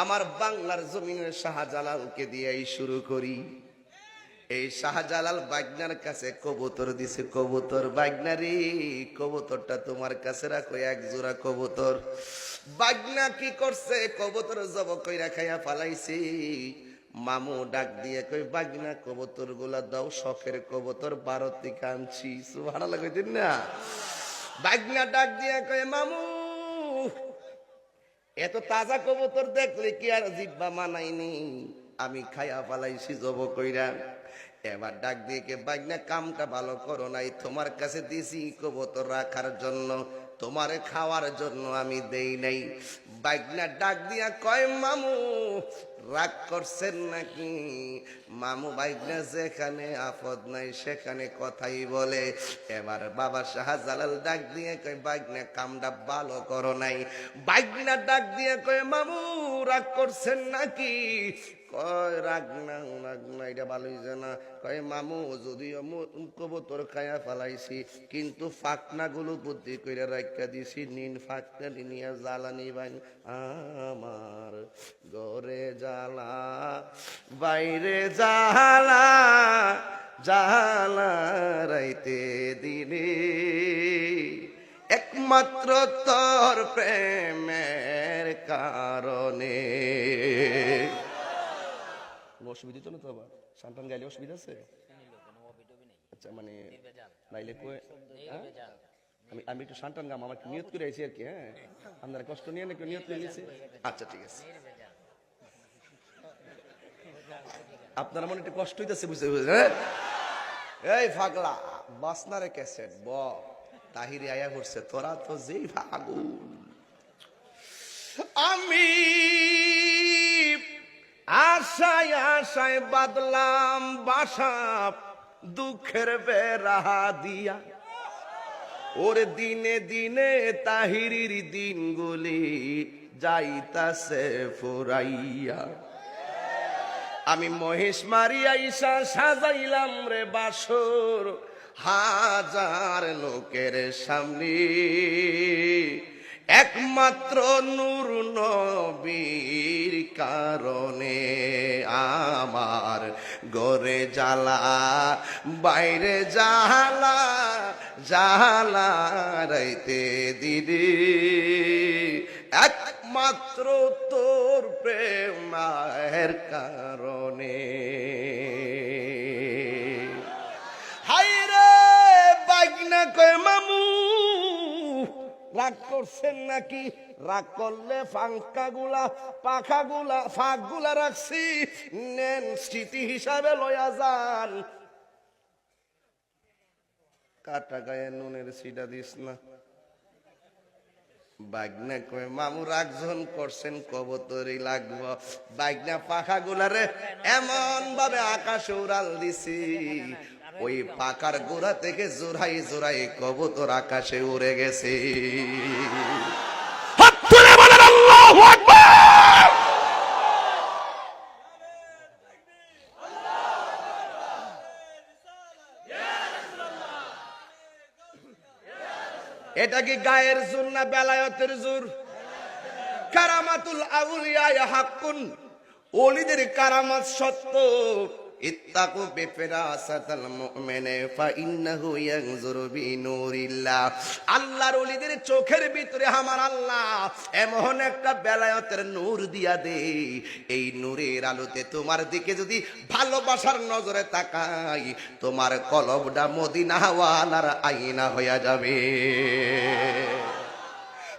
আমার বাংলার জমিনের শাহজালালকে দিয়েই শুরু করি। এই শাহজালাল বাগনার কাছে কবুতর দিছে। কবুতর বাগনারি, কবুতরটা তোমার কাছে রাখো, এক জোড়া কবুতর। বাগনা কি করছে? কবুতর জব কইরা খাইয়া ফালাইছি। মামু ডাক দিয়ে কই বাগনা কবুতরগুলা দাও, শখের কবুতর ভারত থেকে আনছি। ভালো লাগে না? বাগনা ডাক দিয়ে কই মামু এত তাজা কবুতর দেখলে কি আর জিব্বা মানাইনি আমি খাইয়া পালাইছি জব কইরা। এবার ডাক দিয়ে কে, বাগনা, কামটা ভালো করো নাই। তোমার কাছে দিছি কবুতর রাখার জন্য। তোমার খাওয়ার জন্য আমি দেই নাই। বাগনা ডাক দিয়া কয়, মামু রাগ করছেন নাকি? মামু বাইকনা যেখানে আপদ নাই, সেখানে কথাই বলে। এবার বাবা শাহজালাল ডাক দিয়ে কয় বাইকনা কামটা ভালো করো নাই। বাইকনা ডাক দিয়ে কয়, মামু, রাগ করছেন নাকি? কয়, রাগ না রাগ না এটা ভালো হয়েছে না। কয়, মামু, যদিও কবুতর খায়া ফেলাইছি, কিন্তু ফাকনা গুলো বুদ্ধি করে রাখা দিছি, নিন ফাকনা নিয়ে জ্বালানি বাই আমার গরে জ্বালা বাইরে জালা জ্বালা রাইতে দিনে একমাত্র তোর প্রেমের কারণে। অসুবিধা তো না তো আবার? সান্তান গাইলে অসুবিধা আছে? আচ্ছা মানে নাইলে কয়ে হ্যাঁ? আমি আমি একটু সান্তান গাম, আমার নিয়ত করে আইছি আর কি হ্যাঁ? আপনারা কষ্ট নিয়ে একটু নিয়ত করে নিয়েছে? আচ্ছা ঠিক আছে। আপনারা মনে একটু কষ্ট হইতেছে বুঝতে হ্যাঁ? এই ফাগলা বাসনারে ক্যাসেট, ব। তাহিরে আয়া করছে তোরা তো যেই ফাগুন। আমি আশায় আশায় বাদলাম বাসা, দুঃখের বেড়া দিয়া। ওর দিনে দিনে তাহিরির দিনগুলি যাইতাছে ফুরাইয়া। আমি মহিষ মারিয়া ঈশা সাজাইলাম রে বাসর, হাজার লোকের সামনে। একমাত্র নূর নবীর কারণে আমার গরে জ্বালা, বাইরে জ্বালা জ্বালা রাইতে দিদি একমাত্র তোর প্রেমের কারণে। হাইরে বাগনা কয় মামু, রাগ করছেন নাকি? রাগ করলে ফাঙ্কা গুলা পাখা গুলা ফাঁকগুলা রাখছি। নেন স্মৃতি হিসাবে লয়া যান। কাটা গায়ে নুনের সিটা দিস না। বাগনা কয়ে, মামু রাখজন করছেন কবতরি লাগব। বাগনা পাখা গুলারে এমন ভাবে আকাশ উড়াল দিছি। ওই পাকার গোড়া থেকে জোড়াই জোড়াই কবতর আকাশে উড়ে গেছে। হাত তুলে বলেন, আল্লাহু আকবার! এটা কি গায়ের জোর না বেলায়তের জোর? কারামাতুল আউলিয়ায় হাক্কুন। ওলিদের কারামাত সত্য। ইত্তাকু বিফিরাসাতাল মুমিনে, ফাইন্নাহু ইয়ানজুরু বিনুরিল্লাহ। আল্লাহর ওলিদের চোখের ভিতরে আমার আল্লাহ, এমন একটা বেলায়তের নূর দিয়া দে। এই নূরের আলোতে তোমার দিকে যদি ভালোবাসার নজরে তাকাই, তোমার কলবটা মদিনাওয়ালার আইনা হইয়া যাবে।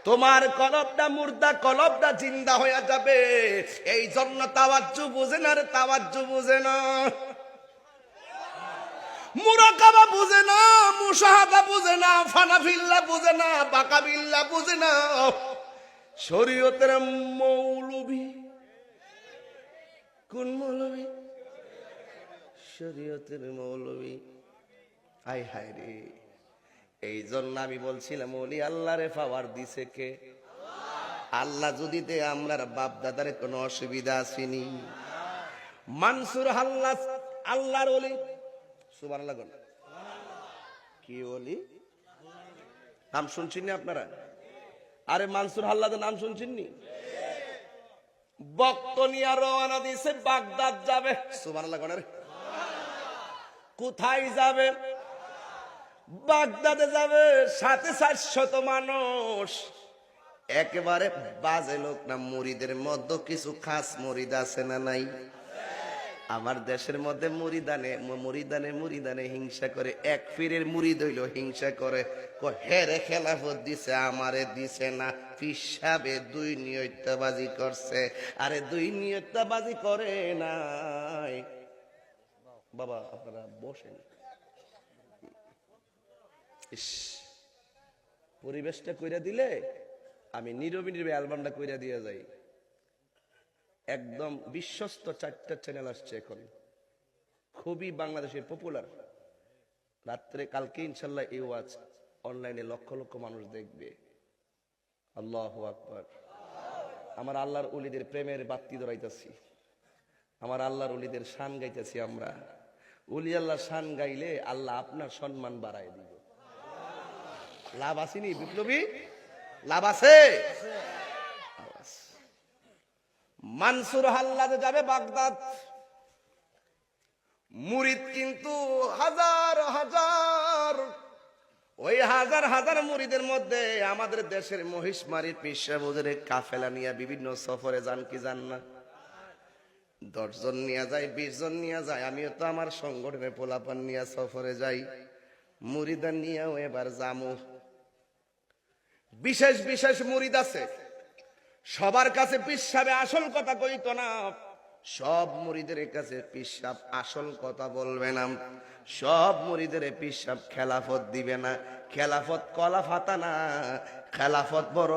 তোমার কলবটা মুর্দা, কলবটা জিন্দা হয়ে যাবে। এই জন্য তাওয়াজ্জু বুঝে না রে, তাওয়াজ্জু বুঝে না। মুরাকাবা বুঝে না, মুশাহাদা বুঝে না, ফানাফিল্লা বুঝে না, বাকাবিল্লা বুঝে না। শরীয়তের মৌলবী, কোন মৌলবী? শরীয়তের মৌলবী। হাই হায় রে। এই জন্য আমি বলছিলাম, ওলি আল্লাহরে পাওয়ার দিছে কে? আল্লাহ যদি দে, আমরার বাপ দাদারে কোনো অসুবিধা আসেনি। মানসুর হাল্লা, আল্লাহর সুবান লাগুন কি ওলি? নাম শুনছেন আপনারা? আরে মানসুর হাল্লাদের নাম শুনছেন নি? বক্ত নিয়ে রওনা দিছে, বাগদাদ যাবে। গণের কোথায় যাবে? বাগদাদে যাবে সাথে চারশত মানুষ। একেবারে বাজে লোক না, মুড়িদের মধ্যে কিছু খাস মুড়িদ আছে না নাই? আমার দেশের মধ্যে মুড়িদানে মুড়িদানে মুড়িদানে হিংসা করে, এক ফিরের মুড়িদ হইল হিংসা করে। হেরে খেলাফত দিছে, আমারে দিছে না পিসাবে দুই নিয়তবাজি করছে। আরে দুই নিয়তবাজি করে নাই। বাবা, আপনারা বসেন। পরিবেশটা কইরা দিলে আমি নীরবে নীরবে অ্যালবামটা কইরা দিয়ে যাই। একদম বিশ্বস্ত চারটা চ্যানেল আসছে এখন। খুবই বাংলাদেশের পপুলার রাত্রে কালকে ইনশাল্লাহ এই ওয়াজ অনলাইনে লক্ষ লক্ষ মানুষ দেখবে। আল্লাহ আকবর। আমার আল্লাহর উলিদের প্রেমের বাত্তি ধরাইতেছি। আমার আল্লাহর উলিদের শান গাইতেছি আমরা। উলি আল্লাহ শান গাইলে আল্লাহ আপনার সম্মান বাড়ায় দিব। লাভ আসেনি, বিপ্লবী? লাভ আছে? মানসুর হাল্লাদে যাবে বাগদাদ। মুরিদ কিন্তু হাজার হাজার। ওই হাজার হাজার মুরিদের মধ্যে আমাদের দেশের মহিষমারির পিসাবুদের কাফেলা নিয়ে বিভিন্ন সফরে যান কি যান না। দশজন নিয়ে যায় বিশ জন নিয়ে যায়, আমিও তো আমার সংগঠনের পোলাপান নিয়ে সফরে যাই। মুরিদান নিয়েও এবার জামু বিশেষ বিশেষ মুরিদ আছে। সবার কাছে পিসাবে আসল কথা কইতো না। সব মুড়িদের কাছে পিসাব আসল কথা বলবে না। সব মুড়িদের পিসাব খেলাফত দিবে না। খেলাফত কলা ফাতা না। খেলাফত বড়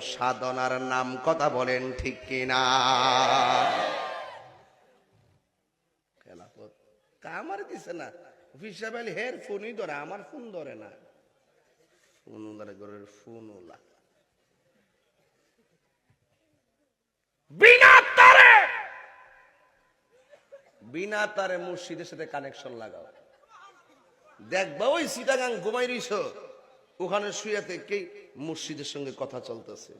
সাধনার নাম কথা বলেন ঠিক কিনা? খেলাফত আমার দিছে না। পিসাব হের ফোনই ধরে, আমার ফোন ধরে না। ফোন ঘরের ফোন বিনা তারে বিনা তারে মসজিদের সাথে কানেকশন লাগাও। দেখবা ওই সিটাগাং ঘুমাই রইছ। ওখানে শুয়াতে কে মসজিদের সঙ্গে কথা চলতেছে?